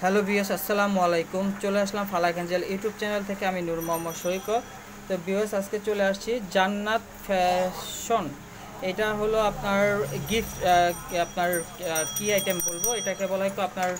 Hello BS আসসালামু আলাইকুম। চলে আসলাম ফালাক এঞ্জেল ইউটিউব চ্যানেল থেকে, আমি নূর মোহাম্মদ সৈকত। তো বিএস আজকে চলে আসছি জান্নাত ফ্যাশন। এটা হলো আপনার গিফট আপনার কি আইটেম বলব? এটাকে বলা হয় আপনার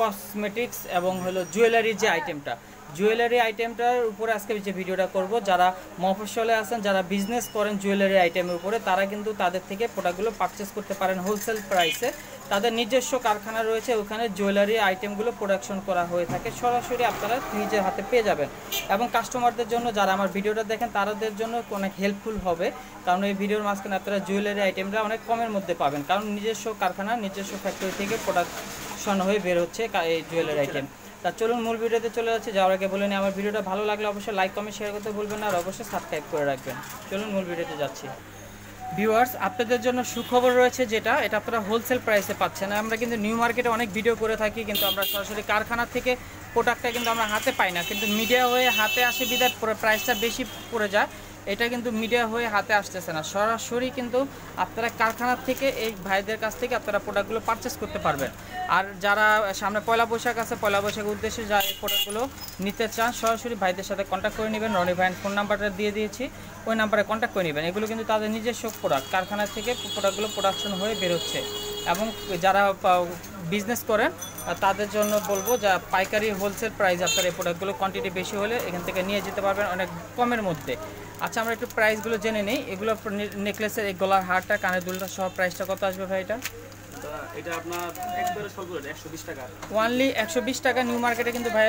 কসমেটিক্স এবং হলো জুয়েলারির যে আইটেমটা জুয়েলারি আইটেমটার উপরে আজকে যে ভিডিওটা করব, যারা মফস্বলে আছেন, যারা বিজনেস করেন জুয়েলারি আইটেমের উপরে, তারা কিন্তু তাদের থেকে প্রোডাক্টগুলো পারচেস করতে পারেন হোলসেল প্রাইসে তাদের নিজস্ব কারখানা রয়েছে, ওখানে জুয়েলারি আইটেমগুলো প্রোডাকশন করা হয়ে থাকে। সরাসরি আপনারা নিজের হাতে পেয়ে যাবেন। এবং কাস্টমারদের জন্য, যারা আমার ভিডিওটা দেখেন তাদের জন্য অনেক হেল্পফুল হবে। কারণ এই ভিডিওর মাঝখানে আপনারা জুয়েলারি আইটেমটা অনেক কমের মধ্যে পাবেন। কারণ নিজস্ব কারখানা, নিজস্ব ফ্যাক্টরি থেকে প্রোডাকশন হয়ে বের হচ্ছে এই জুয়েলারি আইটেম। তা চলুন মূল ভিডিওতে চলে যাচ্ছে। যাওয়ার আগে বলে নিই, আমার ভিডিওটা ভালো লাগলে অবশ্যই লাইক কমেন্ট শেয়ার করতে ভুলবেন না আর অবশ্যই সাবস্ক্রাইব করে রাখবেন। চলুন মূল ভিডিওতে যাচ্ছি। ভিউয়ার্স আপনাদের জন্য সুখবর রয়েছে যেটা, এটা আপনারা হোলসেল প্রাইসে পাচ্ছেন। আমরা কিন্তু নিউ মার্কেটে অনেক ভিডিও করে থাকি, কিন্তু আমরা সরাসরি কারখানা থেকে প্রোডাক্টটা কিন্তু আমরা হাতে পাই না। কিন্তু মিডিয়া হয়ে হাতে আসে বিদায় প্রাইসটা বেশি পড়ে যায়। এটা কিন্তু মিডিয়া হয়ে হাতে আসতেছে না। সরাসরি কিন্তু আপনারা কারখানার থেকে এই ভাইদের কাছ থেকে আপনারা প্রোডাক্টগুলো পারচেস করতে পারবেন। আর যারা সামনে পয়লা বৈশাখ আছে, পয়লা বৈশাখের উদ্দেশ্যে যা এই প্রোডাক্টগুলো নিতে চান, সরাসরি ভাইদের সাথে কন্ট্যাক্ট করে নেবেন। রনি ভাইয়ের ফোন নাম্বারটা দিয়ে দিয়েছি। ওই নাম্বারে কন্ট্যাক্ট করে নেবেন। এগুলো কিন্তু তাদের নিজস্ব প্রোডাক্ট কারখানা থেকে প্রোডাক্টগুলো প্রোডাকশন হয়ে বেরোচ্ছে। এবং যারা বিজনেস করেন তাদের জন্য বলব যা পাইকারি হোলসেল প্রাইস আপনার এই প্রোডাক্টগুলো কোয়ান্টিটি বেশি হলে এখান থেকে নিয়ে যেতে পারবেন অনেক কমের মধ্যে। আচ্ছা আমরা একটু প্রাইসগুলো জেনে নিই। এগুলো নেকলেসের এই গলার হারটা কানের দুলটা সব প্রাইসটা কত আসবে ভাই এটা? এটা আপনার একবারে স্বল্প রেট একশো বিশ টাকা। ওয়ানলি একশো বিশ টাকা নিউ মার্কেটে কিন্তু ভাই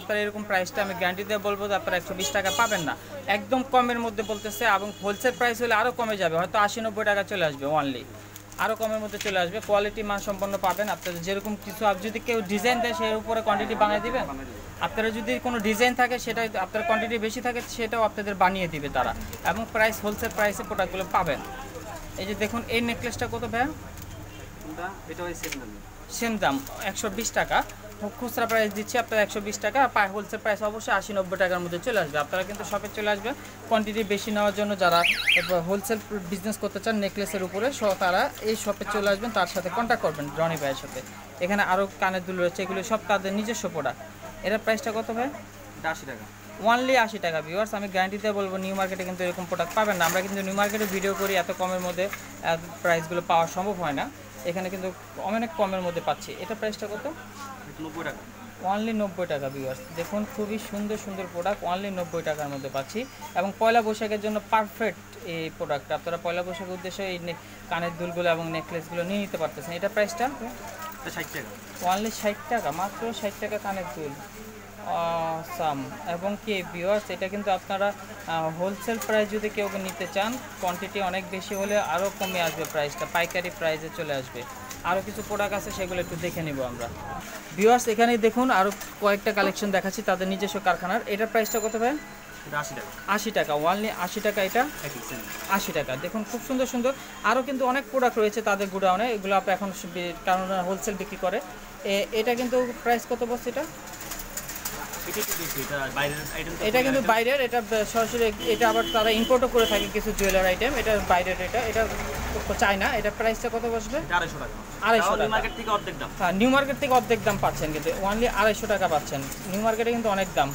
আপনার এরকম প্রাইসটা আমি গ্যারান্টি দিয়ে বলব যে আপনারা একশো বিশ টাকা পাবেন না। একদম কমের মধ্যে বলতেছে এবং হোলসেল প্রাইস হলে আরও কমে যাবে হয়তো আশি নব্বই টাকা চলে আসবে ওয়ানলি আরও কমের মধ্যে চলে আসবে। কোয়ালিটি মান সম্পন্ন পাবেন আপনাদের যেরকম কিছু যদি কেউ ডিজাইন দেয় সেই উপরে কোয়ান্টিটি বানিয়ে দিবেন আপনারা যদি কোনো ডিজাইন থাকে সেটা আপনার কোয়ান্টিটি বেশি থাকে সেটাও আপনাদের বানিয়ে দিবে তারা। এবং প্রাইস হোলসেল প্রাইসে প্রোডাক্টগুলো পাবেন। এই যে দেখুন এই নেকলেসটা কত ভাইয়া? সেম দাম। সেম দাম একশো বিশ টাকা। খুচরা প্রাইস দিচ্ছি আপনার একশো বিশ টাকা আর হোলসেল প্রাইস অবশ্যই আশি নব্বই টাকার মধ্যে চলে আসবে। আপনারা কিন্তু শপে চলে আসবে কোয়ান্টিটি বেশি নেওয়ার জন্য যারা হোলসেল বিজনেস করতে চান নেকলেসের উপরে সো তারা এই শপে চলে আসবেন তার সাথে কন্ট্যাক্ট করবেন রনি ভাইয়ের সাথে। এখানে আরও কানের দুল রয়েছে এগুলো সব তাদের নিজস্ব প্রোডাক্ট এটার প্রাইসটা কত ভাই? আশি টাকা। ওয়ানলি আশি টাকা ভিউয়ার্স আমি গ্যারান্টিতে বলব নিউ মার্কেটে কিন্তু এরকম প্রোডাক্ট পাবেন না। আমরা কিন্তু নিউ মার্কেটে ভিডিও করি এত কমের মধ্যে প্রাইসগুলো পাওয়া সম্ভব হয় না। এখানে কিন্তু অনেক কমের মধ্যে পাচ্ছি। এটা প্রাইসটা কত? টাকা। ওয়ানলি নব্বই টাকা ভিউয়ার্স দেখুন খুবই সুন্দর সুন্দর প্রোডাক্ট ওয়ানলি নব্বই টাকার মধ্যে পাচ্ছি। এবং পয়লা বৈশাখের জন্য পারফেক্ট এই প্রোডাক্ট আপনারা পয়লা বৈশাখের উদ্দেশ্যে এই কানের দুলগুলো এবং নেকলেসগুলো নিয়ে নিতে পারতেছেন। এটা প্রাইসটা ষাট টাকা। ওয়ানলি ষাট টাকা মাত্র ষাট টাকা কানের দুল। সাম এবং কি বিওয়ার্স এটা কিন্তু আপনারা হোলসেল প্রাইস যদি কেউ নিতে চান কোয়ান্টিটি অনেক বেশি হলে আরও কমে আসবে প্রাইসটা পাইকারি প্রাইসে চলে আসবে। আরও কিছু প্রোডাক্ট আছে সেগুলো একটু দেখে নিব আমরা। ভিউয়ার্স এখানে দেখুন আরও কয়েকটা কালেকশন দেখাচ্ছি তাদের নিজস্ব কারখানার। এটার প্রাইসটা কত ভাই আশি টাকা। ওয়ানলি আশি টাকা এটা? আশি টাকা দেখুন খুব সুন্দর সুন্দর। আরও কিন্তু অনেক প্রোডাক্ট রয়েছে তাদের গুডাউনে এগুলো আপনি এখন কারণ হোলসেল বিক্রি করে। এ- এটা কিন্তু প্রাইস কত বলছে এটা? এটা কিন্তু বাইরের এটা সরাসরি এটা আবার তারা ইম্পোর্টও করে থাকে কিছু জুয়েলার আইটেম এটা বাইরের এটা। এটা চায়না এটা প্রাইসটা কত বসবে? আড়াইশো টাকা। আড়াইশো টাকা। মার্কেট থেকে অর্ধেক দাম। হ্যাঁ নিউ মার্কেট থেকে অর্ধেক দাম পাচ্ছেন কিন্তু ওনলি আড়াইশো টাকা পাচ্ছেন। নিউ মার্কেটে কিন্তু অনেক দাম।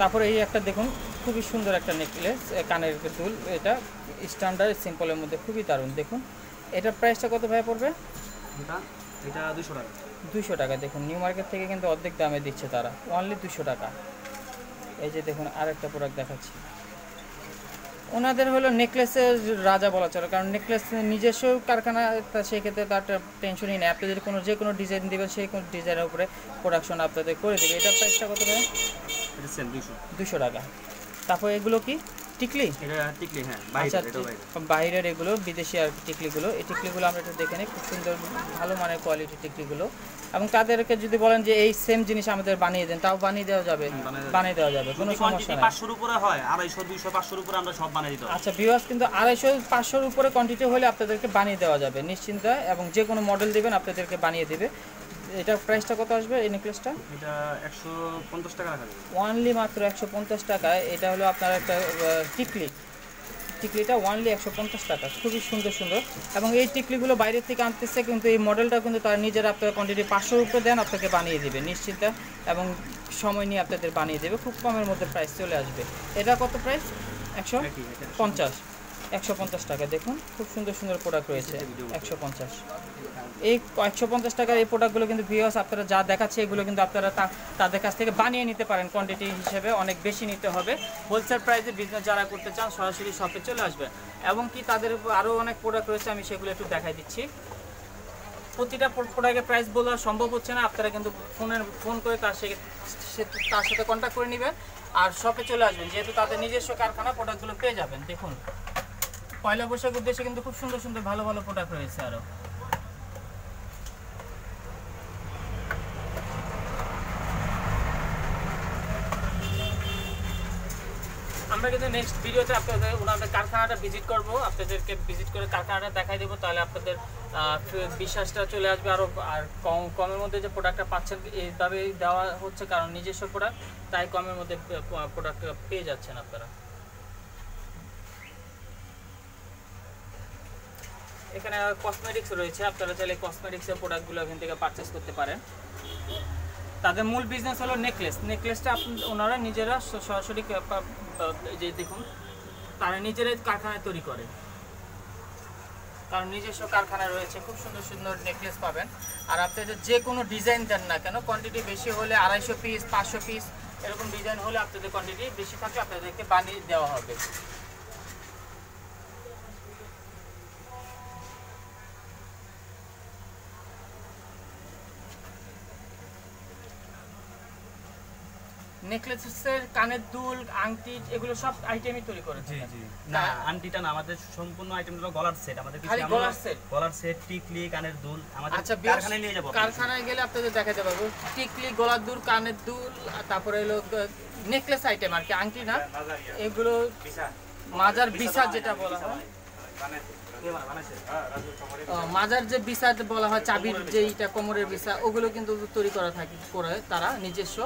তারপরে এই একটা দেখুন খুবই সুন্দর একটা নেকলেস কানের দুল এটা স্ট্যান্ডার্ড সিম্পলের মধ্যে খুবই দারুণ। দেখুন এটার প্রাইসটা কত ভাই পড়বে? এটা এটা দুশো টাকা। দুশো টাকা। দেখুন নিউ মার্কেট থেকে কিন্তু অর্ধেক দামে দিচ্ছে তারা। অনলি দুশো টাকা। এই যে দেখুন আরেকটা প্রোডাক্ট দেখাচ্ছি। ওনাদের হলো নেকলেসের রাজা বলা চলে কারণ নেকলেস নিজস্ব কারখানা তা সেক্ষেত্রে তার টেনশনই নেই। আপনি যদি কোনো যে কোনো ডিজাইন দেবেন সেই কোনো ডিজাইনের উপরে প্রোডাকশন আপনাদের করে দেবে। এটার প্রাইসটা কত টাকা এটা দুশো টাকা। তারপর এগুলো কি? টিকলি? এটা টিকলি হ্যাঁ আচ্ছা বাইরে এটা বাইরে বাইরের এগুলো বিদেশি আর টিকলিগুলো। এই টিকলিগুলো আমরা একটু দেখে নিই খুব সুন্দর ভালো মানের কোয়ালিটি টিকলিগুলো। এবং তাদেরকে যদি বলেন যে এই সেম জিনিস আমাদের বানিয়ে দেন তাও বানিয়ে দেওয়া যাবে। বানিয়ে দেওয়া যাবে কোনো সমস্যা নেই। পাঁচশোর উপরে হয় আড়াইশো দুইশো পাঁচশোর উপরে আমরা সব বানিয়ে দিতে আচ্ছা ভিউয়ার্স কিন্তু আড়াইশো পাঁচশোর উপরে কোয়ান্টিটি হলে আপনাদেরকে বানিয়ে দেওয়া যাবে নিশ্চিন্তে এবং যে কোনো মডেল দিবেন আপনাদেরকে বানিয়ে দেবে। এটার প্রাইসটা কত আসবে এই নেকলেসটা এটা একশো পঞ্চাশ টাকা রাখা যাবে। ওয়ানলি মাত্র একশো পঞ্চাশ টাকায় এটা হলো আপনার একটা টিকলি। টিকলিটা ওয়ানলি একশো পঞ্চাশ টাকা, খুবই সুন্দর সুন্দর। এবং এই টিকলিগুলো বাইরের থেকে আনতেছে, কিন্তু এই মডেলটা কিন্তু তারা নিজেরা আপনারা কোয়ান্টিটি পাঁচশোর উপরে দেন, আপনাকে বানিয়ে দেবে, নিশ্চিন্ত। এবং সময় নিয়ে আপনাদের বানিয়ে দেবে, খুব কমের মধ্যে প্রাইস চলে আসবে। এটা কত প্রাইস একশো পঞ্চাশ। একশো পঞ্চাশ টাকা। দেখুন, খুব সুন্দর সুন্দর প্রোডাক্ট রয়েছে, একশো পঞ্চাশ। এই একশো পঞ্চাশ টাকার এই প্রোডাক্টগুলো কিন্তু ভিওস আপনারা যা দেখাচ্ছে, এগুলো কিন্তু আপনারা তাদের কাছ থেকে বানিয়ে নিতে পারেন। কোয়ান্টিটি হিসেবে অনেক বেশি নিতে হবে। হোলসেল প্রাইসে বিজনেস যারা করতে চান, সরাসরি শপে চলে আসবে। এবং কি তাদের আরও অনেক প্রোডাক্ট রয়েছে, আমি সেগুলো একটু দেখাই দিচ্ছি। প্রতিটা প্রোডাক্টের প্রাইস বলা সম্ভব হচ্ছে না। আপনারা কিন্তু ফোনের ফোন করে তার সে- তার সাথে কন্ট্যাক্ট করে নেবেন। আর শপে চলে আসবেন, যেহেতু তাদের নিজস্ব কারখানা প্রোডাক্টগুলো পেয়ে যাবেন। দেখুন পয়লা বৈশাখ উদ্দেশ্যে কিন্তু খুব সুন্দর সুন্দর ভালো ভালো প্রোডাক্ট রয়েছে আরও আমরা কিন্তু নেক্সট ভিডিওতে আপনাদের ওনাদের কারখানাটা ভিজিট করব। আপনাদেরকে ভিজিট করে কারখানাটা দেখাই দেবো, তাহলে আপনাদের বিশ্বাসটা চলে আসবে আরও আর কম, কমের মধ্যে যে প্রোডাক্টটা পাচ্ছেন এইভাবে দেওয়া হচ্ছে কারণ নিজস্ব প্রোডাক্ট তাই কমের মধ্যে প্রোডাক্টটা পেয়ে যাচ্ছেন আপনারা। এখানে কসমেটিক্স রয়েছে, আপনারা চাইলে কসমেটিক্সের প্রোডাক্টগুলো এখান থেকে পারচেস করতে পারেন। তাদের মূল বিজনেস হলো নেকলেস নেকলেসটা আপনি ওনারা নিজেরা সরাসরি যে দেখুন, তারা নিজেরাই কারখানায় তৈরি করে। কারণ নিজস্ব কারখানা রয়েছে, খুব সুন্দর সুন্দর নেকলেস পাবেন। আর আপনাদের যে কোনো ডিজাইন দেন না কেন কোয়ান্টিটি বেশি হলে আড়াইশো পিস পাঁচশো পিস এরকম ডিজাইন হলে আপনাদের কোয়ান্টিটি বেশি থাকলে আপনাদেরকে বানিয়ে দেওয়া হবে। নেকলেসের কানের দুল আংটি এগুলো সব আইটেমই তৈরি করেছে। জি জি। না আন্টিটা না আমাদের সম্পূর্ণ গলার সেট আমাদের কিছু গলার set? গলার সেট টিকলি কানের দুল আমাদের আচ্ছা কারখানায় নিয়ে যাব কারখানায় গেলে আপনাদের দেখাতে পারব। টিকলি গলার দুল কানের দুল তারপরে হলো নেকলেস আইটেম আর কি আংটি না? এগুলো মাজার বিসা যেটা বলা হয়। মাজার যে বিসা বলা হয় চাবির যে ইটা কোমরের বিসা ওগুলো কিন্তু তৈরি করা থাকে করে তারা নিজস্ব।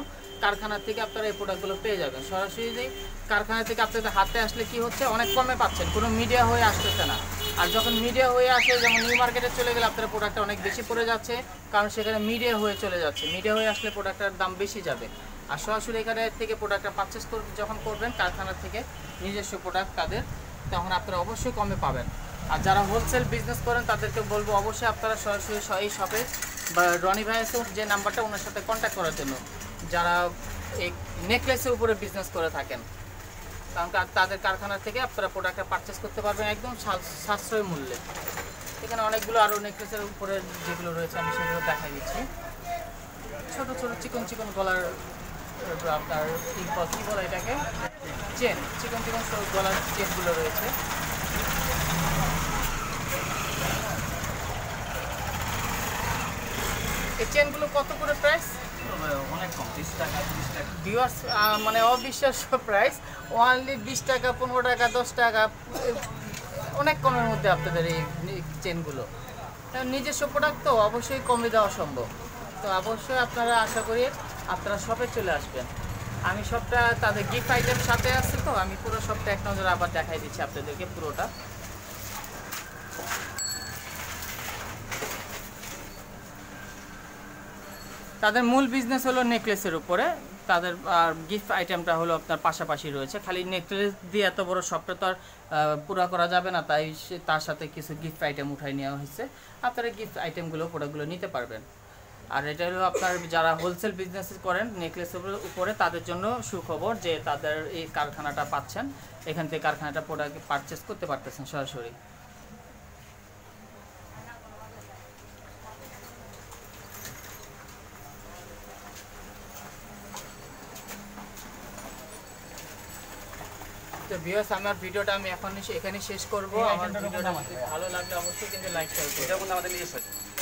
কারখানা থেকে আপনারা এই প্রোডাক্টগুলো পেয়ে যাবেন। সরাসরি যে কারখানা থেকে আপনাদের হাতে আসলে কি হচ্ছে, অনেক কমে পাচ্ছেন। কোনো মিডিয়া হয়ে আসতেছে না। আর যখন মিডিয়া হয়ে আসে, যেমন নিউ মার্কেটে চলে গেলে আপনার প্রোডাক্টটা অনেক বেশি পড়ে যাচ্ছে, কারণ সেখানে মিডিয়া হয়ে চলে যাচ্ছে। মিডিয়া হয়ে আসলে প্রোডাক্টের দাম বেশি যাবে। আর সরাসরি এখানে থেকে প্রোডাক্টটা পারচেস যখন করবেন কারখানা থেকে নিজস্ব প্রোডাক্ট তাদের, তখন আপনারা অবশ্যই কমে পাবেন। আর যারা হোলসেল বিজনেস করেন, তাদেরকে বলব অবশ্যই আপনারা সরাসরি এই শপে বা রনি ভাই আছে যে নাম্বারটা ওনার সাথে কন্ট্যাক্ট করার জন্য। যারা এই নেকলেসের উপরে বিজনেস করে থাকেন, কারণ তাদের কারখানা থেকে আপনারা প্রোডাক্টটা পারচেস করতে পারবেন একদম সাশ্রয় মূল্যে। এখানে অনেকগুলো আরও নেকলেসের উপরে যেগুলো রয়েছে, আমি সেগুলো দেখা দিচ্ছি। ছোট ছোট চিকন চিকন গলার আপনার কি বলে এটাকে? চেন চিকন চিকন গলার চেনগুলো রয়েছে। এই চেনগুলো কত করে প্রাইস অনেক কম তিরিশ টাকা। ভিউয়ার্স মানে অবিশ্বাস্য প্রাইস ওনলি বিশ টাকা, পনেরো টাকা, দশ টাকা অনেক কমের মধ্যে আপনাদের এই চেনগুলো নিজস্ব প্রোডাক্ট তো অবশ্যই কমে দেওয়া সম্ভব। তো অবশ্যই আপনারা আশা করি আপনারা শপে চলে আসবেন। আমি সবটা তাদের গিফট আইটেম সাথে আছে তো, আমি পুরো সবটা এক নজরে আবার দেখাই দিচ্ছি আপনাদেরকে পুরোটা। তাদের মূল বিজনেস হলো নেকলেসের উপরে। তাদের, আর গিফট আইটেমটা হলো আপনার পাশাপাশি রয়েছে। খালি নেকলেস দিয়ে এত বড় শপটা তো আর পুরা করা যাবে না, তাই তার সাথে কিছু গিফট আইটেম উঠাই নেওয়া হয়েছে। আপনারা গিফট আইটেমগুলো প্রোডাক্টগুলো নিতে পারবেন। আর এটা হলো আপনার যারা হোলসেল বিজনেস করেন নেকলেসের উপরে, তাদের জন্য সুখবর যে তাদের এই কারখানাটা পাচ্ছেন। এখান থেকে কারখানাটা প্রোডাক্ট পারচেস করতে পারতেছেন সরাসরি। তো ভিউয়ার্স আমার ভিডিওটা আমি এখন এখানে শেষ করব। আমার ভিডিওটা ভালো লাগলে অবশ্যই কিন্তু লাইক শেয়ার করবেন এটাও কিন্তু আমাদের নিজস্ব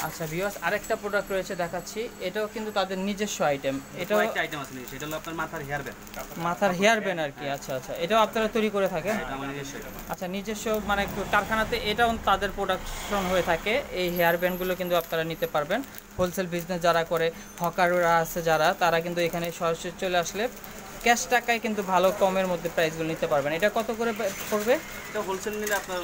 আচ্ছা ভিউয়ার্স আরেকটা প্রোডাক্ট রয়েছে দেখাচ্ছি। এটাও কিন্তু তাদের নিজস্ব আইটেম এটাও একটা আইটেম আছে নিজস্ব। এটা হলো আপনার মাথার হেয়ার ব্যান্ড মাথার হেয়ার ব্যান্ড আর কি। আচ্ছা আচ্ছা। এটাও আপনারা তৈরি করে থাকেন? এটা আচ্ছা নিজস্ব মানে একটু কারখানাতে এটাও তাদের প্রোডাকশন হয়ে থাকে। এই হেয়ার ব্যান্ডগুলো কিন্তু আপনারা নিতে পারবেন। হোলসেল বিজনেস যারা করে হকাররা আছে যারা তারা কিন্তু এখানে সরাসরি চলে আসলে ক্যাশ টাকায় কিন্তু ভালো কমের মধ্যে প্রাইসগুলো নিতে পারবেন। এটা কত করে পড়বে? এটা হোলসেল নিলে আপনার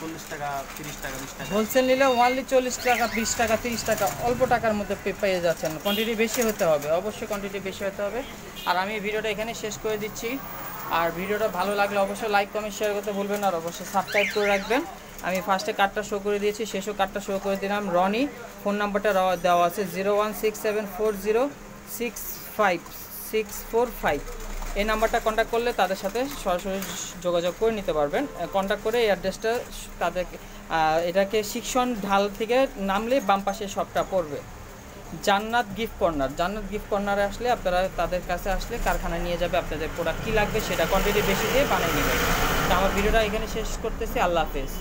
চল্লিশ টাকা তিরিশ টাকা বিশ টাকা। হোলসেল নিলে ওনলি চল্লিশ টাকা বিশ টাকা তিরিশ টাকা অল্প টাকার মধ্যে পেয়ে যাচ্ছেন। কোয়ান্টিটি বেশি হতে হবে অবশ্যই কোয়ান্টিটি বেশি হতে হবে। আর আমি ভিডিওটা এখানে শেষ করে দিচ্ছি। আর ভিডিওটা ভালো লাগলে অবশ্যই লাইক কমেন্ট শেয়ার করতে ভুলবেন আর অবশ্যই সাবস্ক্রাইব করে রাখবেন। আমি ফার্স্টে কার্ডটা শো করে দিয়েছি শেষও কার্ডটা শো করে দিলাম রনি। ফোন নাম্বারটা দেওয়া আছে zero one six seven four zero six five six four five এই নাম্বারটা কন্ট্যাক্ট করলে তাদের সাথে সরাসরি যোগাযোগ করে নিতে পারবেন। কন্ট্যাক্ট করে এই অ্যাড্রেসটা তাদেরকে এটাকে শিক্ষণ ঢাল থেকে নামলে বাম পাশে শপটা পড়বে। জান্নাত গিফট কর্নার জান্নাত গিফট কর্নারে আসলে আপনারা তাদের কাছে আসলে কারখানায় নিয়ে যাবে আপনাদের প্রোডাক্ট কী লাগবে সেটা কোয়ান্টিটি বেশি দিয়ে বানিয়ে নেবেন। তো আমার ভিডিওটা এখানে শেষ করতেছি। আল্লাহ হাফেজ।